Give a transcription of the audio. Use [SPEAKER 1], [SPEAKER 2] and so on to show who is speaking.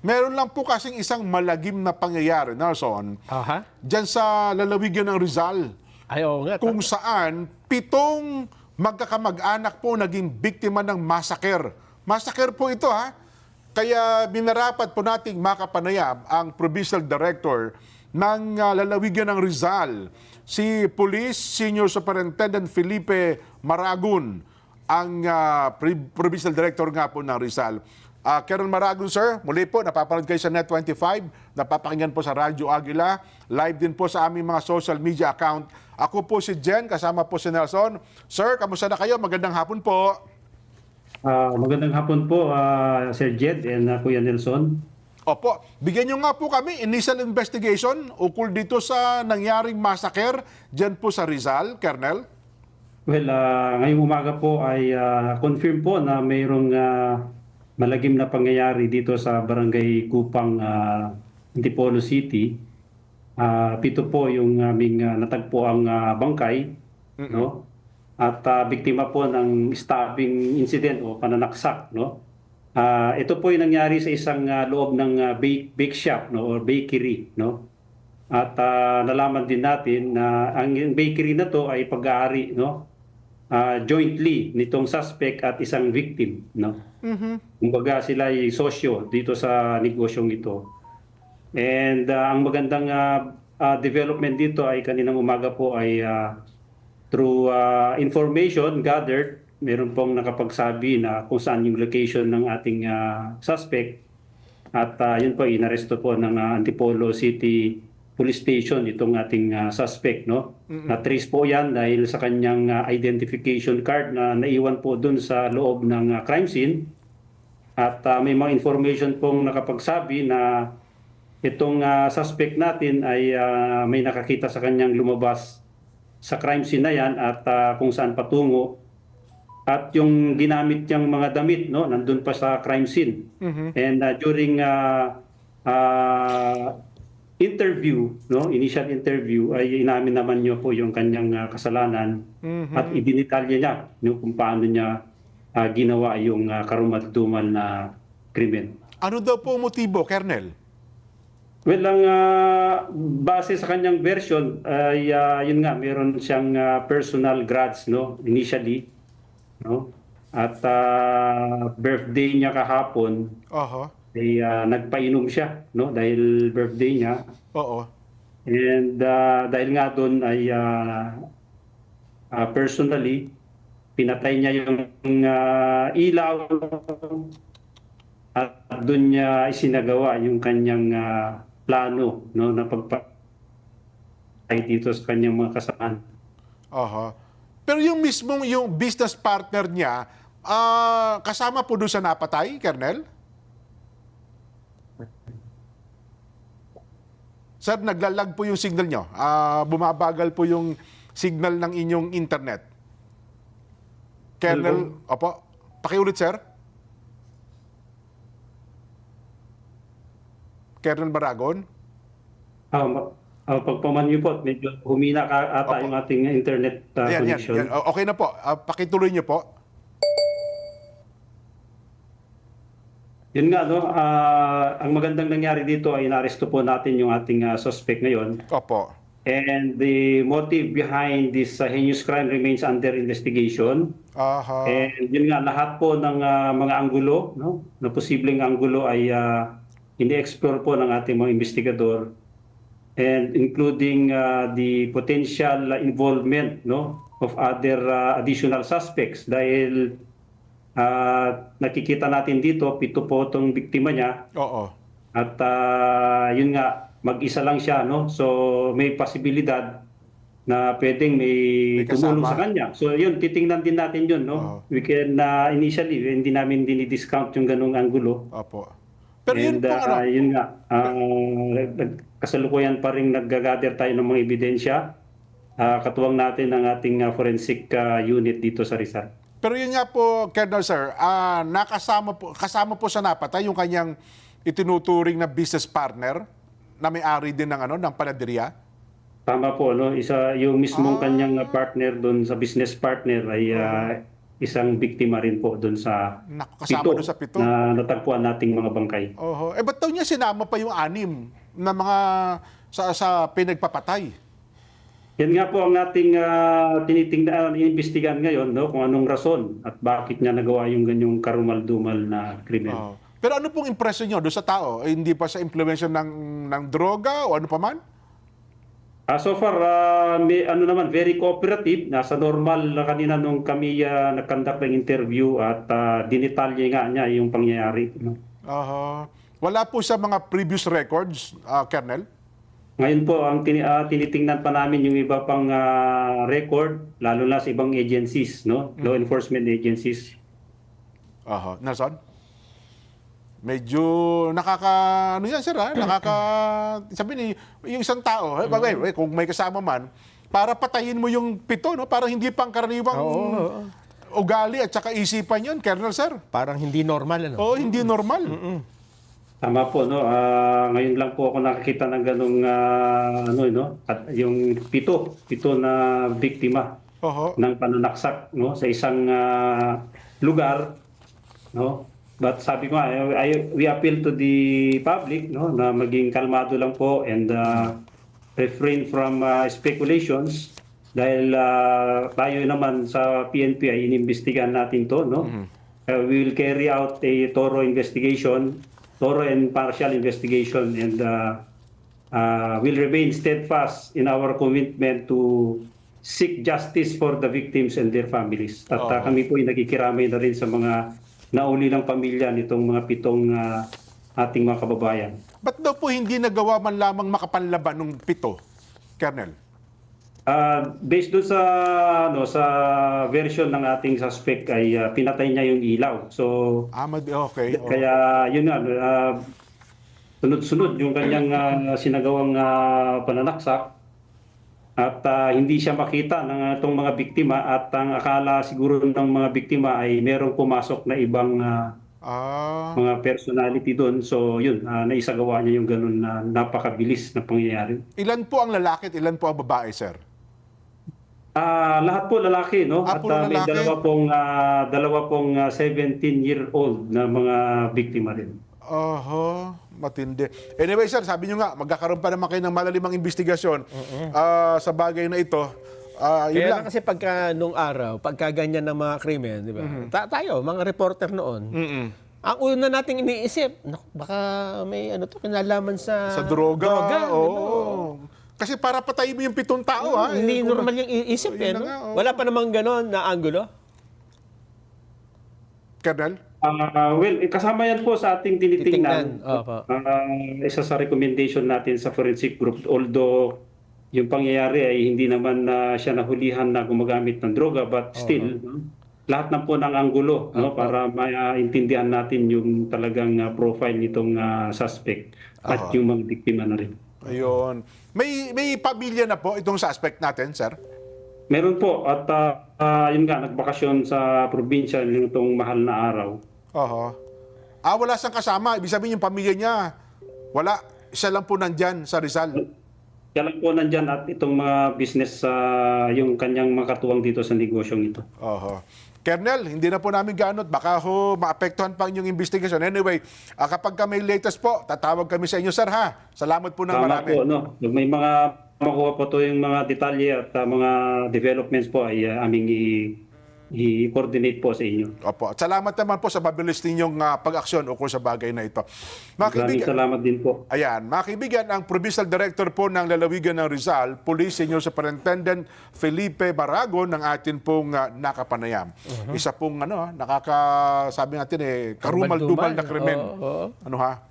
[SPEAKER 1] Meron lang po kasing isang malagim na pangyayari, Nelson,
[SPEAKER 2] Aha.
[SPEAKER 1] dyan sa lalawigan ng Rizal,
[SPEAKER 2] Ay, oo nga.
[SPEAKER 1] kung saan pitong magkakamag-anak po naging biktima ng massacre. Massacre po ito ha. Kaya binarapat po nating makapanayam ang Provincial Director ng ah, lalawigan ng Rizal, si Police Senior Superintendent Felipe Maragun, ang Pri- Provincial Director nga po ng Rizal. Ah, Colonel Maragun, sir, muli po, napapanood kayo sa Net25, napapakinggan po sa Radyo Agila, live din po sa aming mga social media account. Ako po si Jen, kasama po si Nelson. Sir, kamusta na kayo? Magandang hapon po.
[SPEAKER 3] Ah, magandang hapon po, ah, Sir Jed and ah, Kuya Nelson.
[SPEAKER 1] Opo, bigyan nyo nga po kami initial investigation ukol dito sa nangyaring massacre dyan po sa Rizal, Colonel.
[SPEAKER 3] Well, ah, ngayong umaga po ay ah, confirm po na mayroong ah, malagim na pangyayari dito sa Barangay Kupang, ah, Antipolo City. Ah, pito po yung aming uh, natagpo ang ah, bangkay, no? At ah, biktima po ng stabbing incident o pananaksak, no? Ah, ito po yung nangyari sa isang ah, loob ng ah, bake, bake shop, no, or bakery, no? At ah, nalaman din natin na ang bakery na to ay pag-aari, no? Ah, jointly nitong suspect at isang victim, no? Kumbaga sila ay sosyo dito sa negosyong ito. And ah, ang magandang ah, ah, development dito ay kaninang umaga po ay ah, through ah, information gathered, meron pong nakapagsabi na kung saan yung location ng ating ah, suspect. At ah, yun po, inaresto po ng ah, Antipolo City Police Station itong ating ah, suspect. No? Na-trace po yan dahil sa kanyang ah, identification card na naiwan po dun sa loob ng ah, crime scene. At ah, may mga information pong nakapagsabi na itong ah, suspect natin ay ah, may nakakita sa kanyang lumabas sa crime scene na yan at ah, kung saan patungo. At yung ginamit niyang mga damit, no, nandun pa sa crime scene. And ah, during ah, ah, interview, no, initial interview, ay inamin naman niyo po yung kanyang ah, kasalanan at idinitalya niya no, kung paano niya ah, ginawa yung uh, karumaldumal na krimen.
[SPEAKER 1] Ano daw po motibo, Colonel?
[SPEAKER 3] Well, ang ah, base sa kanyang version ay ah, yun nga meron siyang ah, personal grudge no initially no at ah, birthday niya kahapon
[SPEAKER 1] Oho.
[SPEAKER 3] Ay ah, nagpainom siya no dahil birthday niya
[SPEAKER 1] Oo.
[SPEAKER 3] and ah, dahil nga doon ay ah, ah, personally pinatay niya yung ah, ilaw at doon niya isinagawa yung kanyang ah, plano no na pagpatay dito sa kanyang mga kasamahan.
[SPEAKER 1] Oho. Pero yung mismong yung business partner niya, ah, kasama po doon sa napatay, Colonel? Sir, naglalag po yung signal nyo. Ah, bumabagal po yung signal ng inyong internet. Colonel, opo, pakiulit, sir. Colonel Baragon?
[SPEAKER 3] Ma- ah, pagpaman niyo po, medyo humina ka ata
[SPEAKER 1] Opo.
[SPEAKER 3] yung ating internet
[SPEAKER 1] Ayan, yan,
[SPEAKER 3] connection.
[SPEAKER 1] yan. O- Okay na po. Ah, pakituloy niyo po.
[SPEAKER 3] Yun nga, no, ah, ang magandang nangyari dito ay inaresto po natin yung ating ah, suspect ngayon.
[SPEAKER 1] Opo.
[SPEAKER 3] And the motive behind this uh, heinous crime remains under investigation.
[SPEAKER 1] Aha.
[SPEAKER 3] And yun nga, lahat po ng ah, mga anggulo, no, na posibleng anggulo ay ah, ini-explore po ng ating mga investigador and including ah, the potential involvement no of other ah, additional suspects dahil ah, nakikita natin dito pito po itong biktima niya
[SPEAKER 1] Oo.
[SPEAKER 3] at ah, yun nga, mag-isa lang siya, no? So may posibilidad na pwedeng may,
[SPEAKER 1] May
[SPEAKER 3] tumulong sa kanya. So yun, titingnan din natin yun, no?
[SPEAKER 1] Oo.
[SPEAKER 3] We can, ah, initially, hindi namin dinidiscount yung ganung anggulo.
[SPEAKER 1] Opo. Pero yun
[SPEAKER 3] And,
[SPEAKER 1] po,
[SPEAKER 3] ah,
[SPEAKER 1] ano,
[SPEAKER 3] yun nga, ah, nag- kasalukuyan pa rin naggagather tayo ng mga ebidensya. Ah, katuwang natin ang ating ah, forensic ah, unit dito sa Rizal.
[SPEAKER 1] Pero yun nga po, Colonel Sir, ah, nakasama po, kasama po sa napatay yung kanyang itinuturing na business partner na may-ari din ng ano ng panaderia.
[SPEAKER 3] Tama po, no? Isa yung mismong
[SPEAKER 1] Ah.
[SPEAKER 3] kanyang uh, partner doon sa business partner ay uh, isang biktima rin po doon sa
[SPEAKER 1] Naku, kasama doon sa pito.
[SPEAKER 3] na natagpuan nating mga bangkay.
[SPEAKER 1] Oho. Eh, ba't daw niya sinama pa yung anim na mga sa, sa pinagpapatay?
[SPEAKER 3] Yan nga po ang ating uh, tinitingnan, inimbestigahan ngayon no, kung anong rason at bakit niya nagawa yung ganyong karumal-dumal na krimen.
[SPEAKER 1] Oo. Pero ano pong impression niyo doon sa tao? Eh, hindi pa sa implementation ng, ng droga o ano pa man?
[SPEAKER 3] Ah, so far, ah, may, ano naman, very cooperative. Nasa normal na kanina nung kami uh, nag-conduct ng interview at uh, dinitalye nga niya yung pangyayari. No?
[SPEAKER 1] Oho. Wala po sa mga previous records, ah, Colonel?
[SPEAKER 3] Ngayon po, ang tini, ah, tinitingnan pa namin yung iba pang ah, record, lalo na sa ibang agencies, no? law enforcement agencies.
[SPEAKER 1] Oho. Nelson? Medyo nakaka, ano yan sir ha? Nakaka, sabi ni, yung isang tao, eh, bagay, eh, kung may kasama man, para patayin mo yung pito, no? Para hindi pang karaniwang ugali at saka isipan yun, Colonel sir.
[SPEAKER 2] Parang hindi normal, ano?
[SPEAKER 1] Oo, hindi normal.
[SPEAKER 3] Tama po, no? Ah, ngayon lang po ako nakakita ng ganong ah, ano, no? At yung pito, pito na biktima
[SPEAKER 1] Oho.
[SPEAKER 3] ng pananaksak, no? Sa isang ah, lugar, no? But sabi ko, I, I- we appeal to the public, no? Na maging kalmado lang po and ah, refrain from ah, speculations dahil ah, tayo naman sa PNP ay inimbestigahan natin to, no? Uh, we will carry out a thorough investigation, thorough and partial investigation, and uh, uh, will remain steadfast in our commitment to seek justice for the victims and their families. At uh, kami po ay nakikiramay na rin sa mga nauli ng pamilya nitong mga pitong uh, ating mga kababayan.
[SPEAKER 1] Ba't daw po hindi nagawa man lamang makapanlaban ng pito, Colonel?
[SPEAKER 3] Uh, based doon sa ano sa version ng ating suspect ay uh, pinatay niya yung ilaw. So
[SPEAKER 1] Ah, okay.
[SPEAKER 3] Kaya yun nga, ah, sunod-sunod yung kanyang ah, sinagawang ah, pananaksak at ah, hindi siya makita ng itong mga biktima at ang akala siguro ng mga biktima ay merong pumasok na ibang ah,
[SPEAKER 1] Ah,
[SPEAKER 3] mga personality doon. So yun, ah, naisagawa niya yung ganun na napakabilis na pangyayari.
[SPEAKER 1] ilan po ang lalaki at ilan po ang babae, sir?
[SPEAKER 3] Ah, lahat po lalaki, no?
[SPEAKER 1] Ah,
[SPEAKER 3] At
[SPEAKER 1] puro
[SPEAKER 3] ah, may
[SPEAKER 1] lalaki?
[SPEAKER 3] dalawa pong ah, dalawa pong 17-year-old na mga biktima rin.
[SPEAKER 1] Oho, matindi. Anyway, sir, sabi nyo nga, magkakaroon pa naman kayo ng malalimang investigasyon ah, sa bagay na ito. Ah, yun
[SPEAKER 2] Kaya
[SPEAKER 1] lang.
[SPEAKER 2] lang kasi pagka nung araw, pagka ganyan ng mga krimen, di ba? Ta- tayo, mga reporter noon,
[SPEAKER 1] Mm-mm.
[SPEAKER 2] ang una nating iniisip, naku, baka may ano to, kinalaman sa,
[SPEAKER 1] Sa droga.
[SPEAKER 2] droga di
[SPEAKER 1] oo. Kasi para patayin mo yung pitong tao, ha?
[SPEAKER 2] Hindi
[SPEAKER 1] Eh, kung-
[SPEAKER 2] normal yung iisip
[SPEAKER 1] Yun
[SPEAKER 2] eh.
[SPEAKER 1] na
[SPEAKER 2] No?
[SPEAKER 1] nga, oo.
[SPEAKER 2] Wala pa namang ganon na angulo.
[SPEAKER 1] Colonel?
[SPEAKER 3] Ah, well, kasama yan po sa ating tinitingnan.
[SPEAKER 2] Opo.
[SPEAKER 3] Ah, isa sa recommendation natin sa forensic group, although yung pangyayari ay hindi naman na siya nahulihan na gumagamit ng droga, but still, no, lahat na po ng anggulo no, para maintindihan natin yung talagang ah, profile nitong ah, suspect at yung mga biktima na rin.
[SPEAKER 1] Ayun. May may pamilya na po itong suspect natin, sir?
[SPEAKER 3] Meron po at ah, ah, yun nga, nagbakasyon sa probinsya nitong mahal na araw.
[SPEAKER 1] Oho. Ah, wala siyang kasama. Ibig sabihin yung pamilya niya, wala. Siya lang po nandyan sa Rizal.
[SPEAKER 3] Kaya lang po nandyan at itong mga business sa yung kanyang makatuwang dito sa negosyong ito.
[SPEAKER 1] Oho. Colonel, hindi na po namin ganot. Baka ho, maapektuhan pa inyong investigation. Anyway, ah, kapag ka may latest po, tatawag kami sa inyo, sir, ha? Salamat po ng
[SPEAKER 3] Tama
[SPEAKER 1] marami.
[SPEAKER 3] po, no? Pag may mga makuha po to yung mga detalye at uh, mga developments po ay uh, aming i- i-coordinate po sa inyo.
[SPEAKER 1] Opo. At salamat naman po sa mabilis ninyong ah, pag-aksyon ukol sa bagay na ito. Mga
[SPEAKER 3] Maraming
[SPEAKER 1] kaibigan,
[SPEAKER 3] salamat din po.
[SPEAKER 1] Ayan, mga kaibigan, ang Provincial Director po ng Lalawigan ng Rizal, Police Senior Superintendent Felipe Baragon ng atin pong ah, nakapanayam. Isa pong ano, ah, nakaka, sabi natin eh, karumal-dumal na krimen.
[SPEAKER 2] Oo, oo.
[SPEAKER 1] Ano ha?